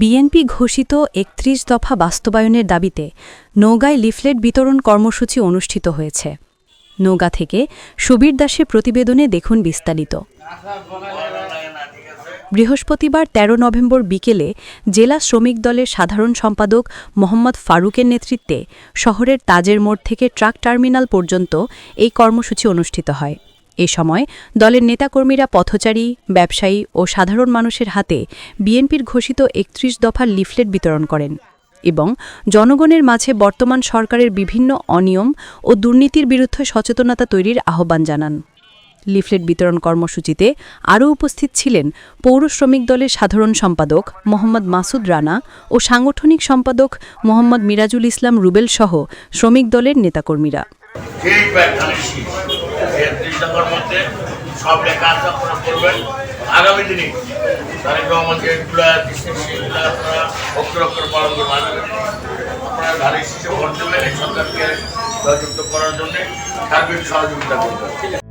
BNP ঘোষিত একত্রিশ দফা বাস্তবায়নের দাবিতে নৌগায় লিফলেট বিতরণ কর্মসূচি অনুষ্ঠিত হয়েছে। নৌগা থেকে সুবীর দাসের প্রতিবেদনে দেখুন বিস্তারিত। বৃহস্পতিবার ১৩ নভেম্বর বিকেলে জেলা শ্রমিক দলের সাধারণ সম্পাদক মোহাম্মদ ফারুকের নেতৃত্বে শহরের তাজের মোড় থেকে ট্রাক টার্মিনাল পর্যন্ত এই কর্মসূচি অনুষ্ঠিত হয়। এ সময় দলের নেতাকর্মীরা পথচারী, ব্যবসায়ী ও সাধারণ মানুষের হাতে বিএনপির ঘোষিত একত্রিশ দফার লিফলেট বিতরণ করেন এবং জনগণের মাঝে বর্তমান সরকারের বিভিন্ন অনিয়ম ও দুর্নীতির বিরুদ্ধে সচেতনতা তৈরির আহ্বান জানান। লিফলেট বিতরণ কর্মসূচিতে আরও উপস্থিত ছিলেন পৌর শ্রমিক দলের সাধারণ সম্পাদক মোহাম্মদ মাসুদ রানা ও সাংগঠনিক সম্পাদক মোহাম্মদ মিরাজুল ইসলাম রুবেল সহ শ্রমিক দলের নেতাকর্মীরা। যেই ব্যাখ্যানে শীষ তেত্রিশ টাকার মধ্যে সব লেখা আছে করবেন আগামী দিনে তারেক রহমানকে এগুলো সেগুলো আপনারা অক্ষর অক্ষর পালন করবেন আপনারা ধারে শিশু ভোট দেবেন এই সরকারকে জয়যুক্ত করার জন্য সার্বিক সহযোগিতা করবেন।